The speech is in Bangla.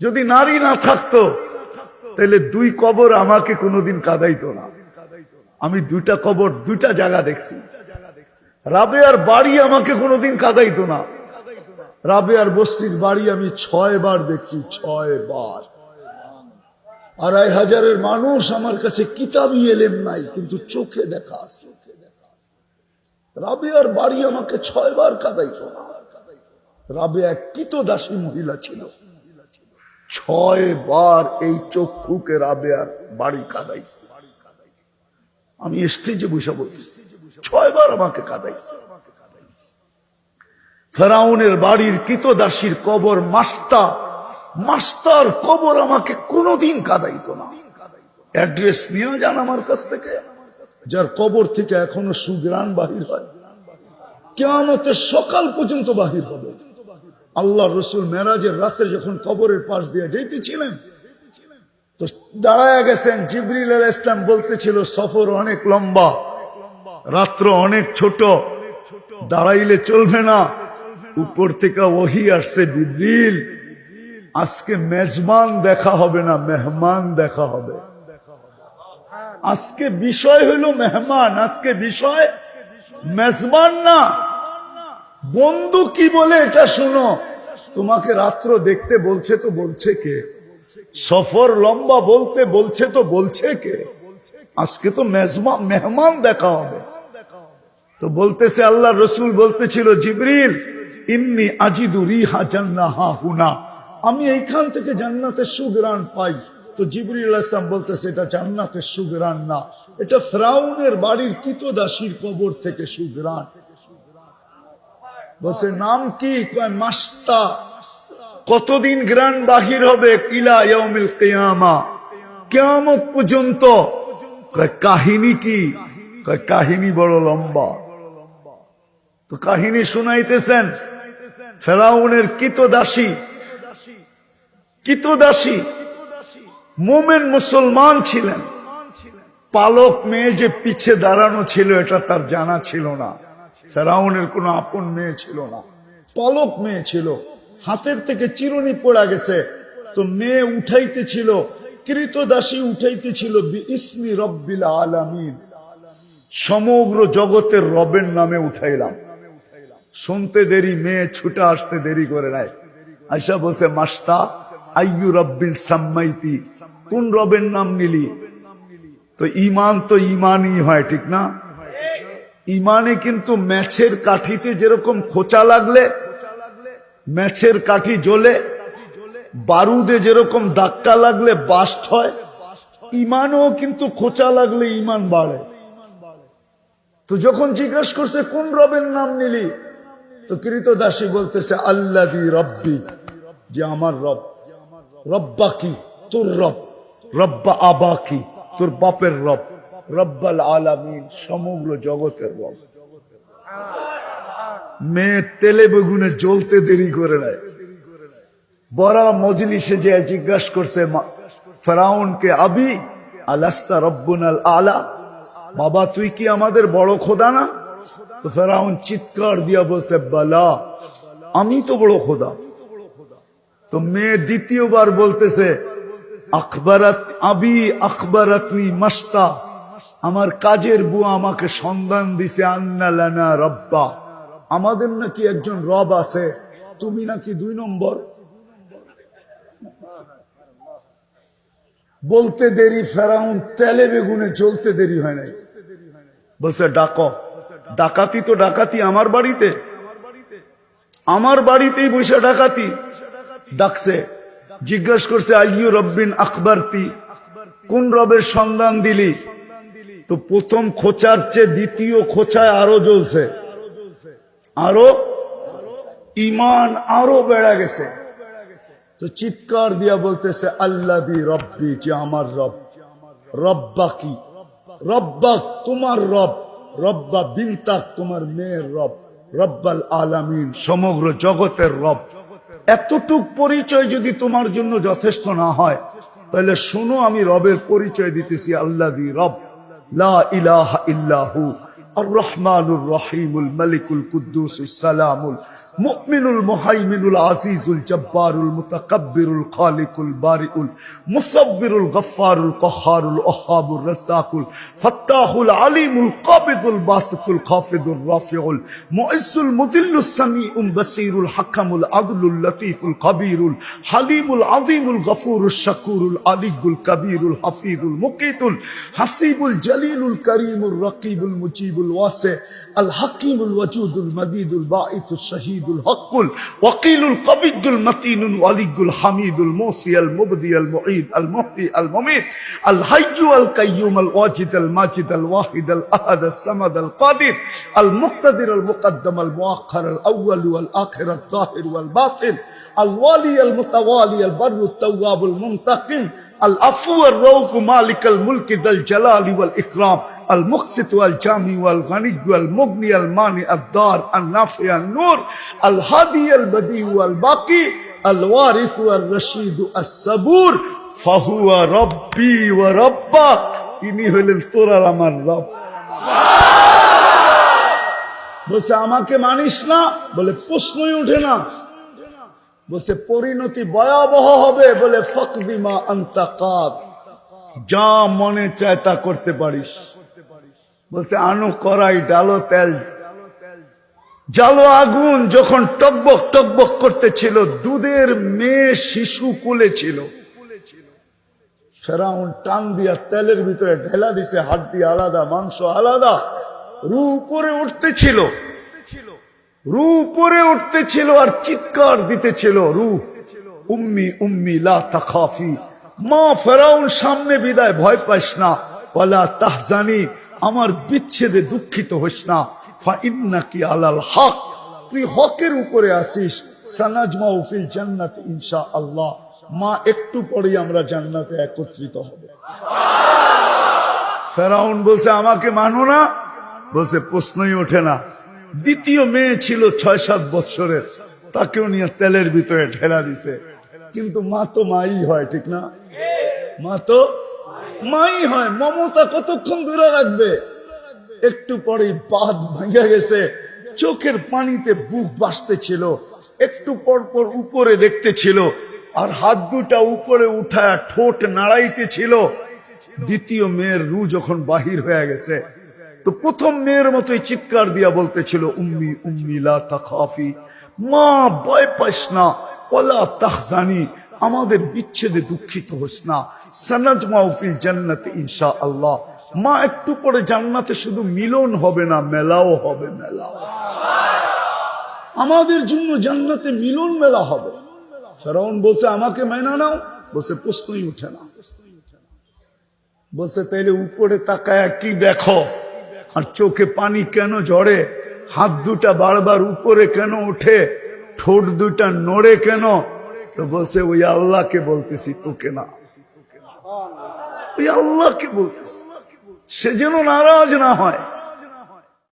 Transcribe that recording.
যদি নারী না থাকতো, তাহলে দুই কবর আমাকে কোনোদিন কাদাইতো না। আমি দুইটা কবর দুইটা জায়গা দেখছি। রাবেয়ার বাড়ি আমাকে কোনোদিন কাদাইতো না। রাবেয়ার বস্তির বাড়ি আমি ছয় বার দেখছি ছয় বার আড়াই হাজারের মানুষ আমার কাছে কিতাবই এলেম নাই, কিন্তু চোখে দেখা চোখে দেখা রাবে আর বাড়ি আমাকে ছয় বার কাদাইতো না। রাবেয়া কিত দাসী মহিলা ছিল। ছয় বার এই চক্ষুকে রাবেয়ার বাড়ি কাদাইছে। আমি স্টেজে বসে বলতেছি, ছয় বার আমাকে কাদাইছে। ফেরাউনের বাড়ির কিতদাসীর কবর মাস্তা, মাস্তার কবর আমাকে কোনোদিন কাদাইতো না। অ্যাড্রেস নিয়ে যান আমার কাছ থেকে, যার কবর থেকে এখনও সুগ্রাণ বাহির হয়। কেমতের সকাল পর্যন্ত বাহির হবে। আল্লাহ রসুল মেরাজের রাতে যখন কবরের পাশ দিয়ে যাইতেছিলেন, তো দাঁড়ায় গেছেন, জিবরিল ইসলাম বলতেছিল, সফর অনেক লম্বা, রাত্র অনেক ছোট, দাঁড়াইলে চলবে না। উপর থেকে ওহি আসছে বিদ্রিল আজকে মেজমান দেখা হবে না, মেহমান দেখা হবে। আজকে বিষয় হইল মেহমান, আজকে বিষয় মেজবান না। বন্ধু কি বলে এটা শুনো। তোমাকে রাত্র দেখতে বলছে তো বলছে কে? সফর লম্বা বলতে বলছে তো বলছে কে? আজকে তো মেজমা মেহমান দেখা হবে। তো বলতেছে আল্লাহ রসুল বলতেছিল, জিবরিল ইমনি আজিদু রিহা জান্নাহা হুনা। আমি এইখান থেকে জান্নাতের সুগ্রাণ পাই। তো জিবরিল আসলাম বলতেছে, এটা জান্নাতের সুগ্রাণ না। এটা ফ্রাউনের বাড়ির কিতদাসীর কবর থেকে সুগ্রাণ বলছে, নাম কি? মাস্তা। কতদিন গ্রান বাহির হবে? কিলা ইয়াউমিল কিয়ামা। কিয়ামত পর্যন্ত। কাহিনী কি? কাহিনী বড় লম্বা। তো কাহিনী শুনাইতেছেন ফেরাউনের কিতদাসী। কিতদাসী, মোমেন মুসলমান ছিলেন। পালক মেয়ে যে পিছে দাঁড়ানো ছিল, এটা তার জানা ছিল না। ফেরাউনের কোনো আপন মেয়ে ছিল না, পালক মেয়ে ছিল, হাতের থেকে চিরুনি পড়া গেছে। তো মেয়ে উঠাইতেছিল, কৃতদাসী উঠাইতেছিল ইসমি রব্বিল আলামিন। সমগ্র জগতের রবের নামে উঠাইলাম। শুনতে দেরি, মেয়ে ছুটে আসতে দেরি করে নাই। আইসা বলছে, মাস্তা, আইয়ু রব্বিল সাম্মাইতি, কোন রবের নাম নিলি? তো ইমান তো ইমানই হয়, ঠিক না? ইমানে কিন্তু ম্যাচের কাঠিতে যেরকম খোঁচা লাগলে, ম্যাচের কাঠি জ্বলে, বারুদে যেরকম ধাক্কা লাগলে বাস্ট হয়, ইমানও কিন্তু খোঁচা লাগলে ইমান বাড়ে। তো যখন জিজ্ঞাসা করছে, কোন রবের নাম নিলি? তো কৃতদাসী বলতেছে আল্লাদি রব্বি, যে আমার রব। রব্বা কি তোর রব। রব্বা আবা কি তোর বাপের রব। রব্বাল আলামিন সমগ্র জগতের রব। মেয়ে তেলে বেগুনে জ্বলতে দেরি করে নেয় বড় মজলিসে যে জিজ্ঞাসা করছে ফেরাউনকে আবি? আলাস্তা রব্বুন আল? আলা বাবা, তুই কি আমাদের বড় খোদা না? তো ফেরাউন চিৎকার দিয়া বলছে, বালা, আমি তো বড় খোদা। তো মেয়ে দ্বিতীয়বার বলতেছে আখবরাত আবি আখবরাতনি মাস্তা। আমার কাজের বুয়া আমাকে সন্ধান দিছে, আন্না লানা রব্বা। আমাদের নাকি একজন রব আছে, তুমি নাকি দুই নম্বর? বলতে দেরি, ফেরাউন তেলে বেগুনে চলতে দেরি হয় নাই। বলছে, ডাকো। ডাকাতি তো ডাকাতি, আমার বাড়িতে। আমার বাড়িতেই বসে ডাকাতি। ডাকছে, জিজ্ঞেস করছে, আইয়ু রব্বিন আকবরতি? কোন রবের সন্ধান দিলি? তো প্রথম খোঁচার চেয়ে দ্বিতীয় খোঁচায় আরও জ্বলছে। আরও ইমান আরও বেড়া গেছে। তো চিৎকার দিয়া বলতেছে আল্লাহ রব্বি, যে আমার রব। রব্বা কি রব্বা তোমার রব, রব্বা বিনতাক তোমার মেয়ের রব, রব্বাল আলামিন, সমগ্র জগতের রব। এতটুক পরিচয় যদি তোমার জন্য যথেষ্ট না হয়, তাহলে শোনো আমি রবের পরিচয় দিতেছি আল্লাহ দি لا إله إلا هو. الرحمن الرحيم الملك القدوس السلام مؤمن المهيمن العزيز الجبار المتكبر الخالق البارئ المصور الغفار القهار الأحاب الرزاق الفتاح العليم القابض الباسط الخافض الرافع المعز المذل السميع البصير الحكم العدل اللطيف القبير الحليم العظيم الغفور الشكور العلي الكبير الحفيظ المقيت الحسيب الجليل الكريم الرقيب المجيب الواسع الحكيم الوجود المديد البائت الشهيد শহীদুল হকুল ওয়াকিলুল কবিদুল মতিনুল ওয়ালিগুল হামিদুল মোসি আল মুবদি আল মুঈদ আল মুহই আল মুমিত আল হাইয়ু আল কাইয়ুম আল ওয়াজিদ আল মাজিদ আল ওয়াহিদ আল আহাদ আল সামাদ আল কাদির আল মুক্তাদির আল মুকদ্দম আল মুআখার আল আউয়াল ওয়াল আখির আল যাহির ওয়াল বাতিন আল ওয়ালি আল মুতাওয়ালি আল বারু আত তাওয়াব মুনতাকিম العفو الروف مالك الملك ذا الجلال والإكرام المقسط والجامع والغني والمغني المانع الدار النافع النور الهادي البديع والباقي الوارث والرشيد الصبور فهو ربي وربك ইনি হলেন তোরার আমার রব বলছে আমাকে মানিস না বলে প্রশ্নই ওঠে না বলছে, পরিণতি ভয়াবহ হবে বলে ফকদিমা আন্তাকাত যা মনে চায় তা করতে পারিস। বলছে, আনো করাই ডালো তেল। জালো আগুন যখন টকবক টকবক করতেছিল, দুধের মেয়ে শিশু কুলে ছিল। ফেরাউন টান দিয়া তেলের ভিতরে ঢেলা দিছে হাড্ডি আলাদা, মাংস আলাদা রু উপরে উঠতেছিল। রু উপরে উঠতেছিল আর চিৎকার দিতেছিল রু উম্মি উম্মি, লা তাখাফি। মা ফেরাউন, সামনে বিদায়, ভয় পাইস না। ওয়ালা তাহজানি, আমার বিচ্ছেদে দুঃখিত হইস না। আমাকে মানো না? বলছে, প্রশ্নই ওঠে না। দ্বিতীয় মেয়ে ছিল ছয় সাত বৎসরের তাকেও নিয়ে তেলের ভিতরে ঢেলা দিছে। কিন্তু মা তো মাই হয়, ঠিক না? মা তো মাই হয়। মমতা কতক্ষণ দূরে রাখবে? একটু পরেই বাদ ভাঙা গেছে। চোখের পানিতে বুক বাসতেছিল একটু পর পর উপরে দেখতেছিল। আর হাত দুটা উপরে উঠায় ঠোঁট নাড়াইতেছিল। দ্বিতীয় মেয়ের রু যখন বাহির হয়ে গেছে তো প্রথম মেয়ের মতোই চিৎকার দিয়া বলতেছিল, উম্মি উম্মি, লা মা, ভয় পাইস না ওলা তাহজানি। আমাদের বিচ্ছেদে দুঃখিত হোস না। সানাজ মাহফিল জান্নাতে ইনশা আল্লাহ মা, একটু পরে জান্নাতে শুধু মিলন হবে না, মেলাও হবে, মেলা। আমাদের জন্য জান্নাতে মিলন মেলা হবে। ফেরাউন বলছে, আমাকে মেনা নাও। বলছে, প্রশ্নই উঠে না। বলছে, তাইলে উপরে তাকায় কি দেখো? আর চোখে পানি কেন ঝরে? হাত দুটা বারবার উপরে কেন উঠে ঠোঁট দুটা নড়ে কেন? তো বসে ওই আল্লাহকে বলতেছি, তোকে না। ওই আল্লাহকে বলতেছি। সে যেন নারাজ না হয়।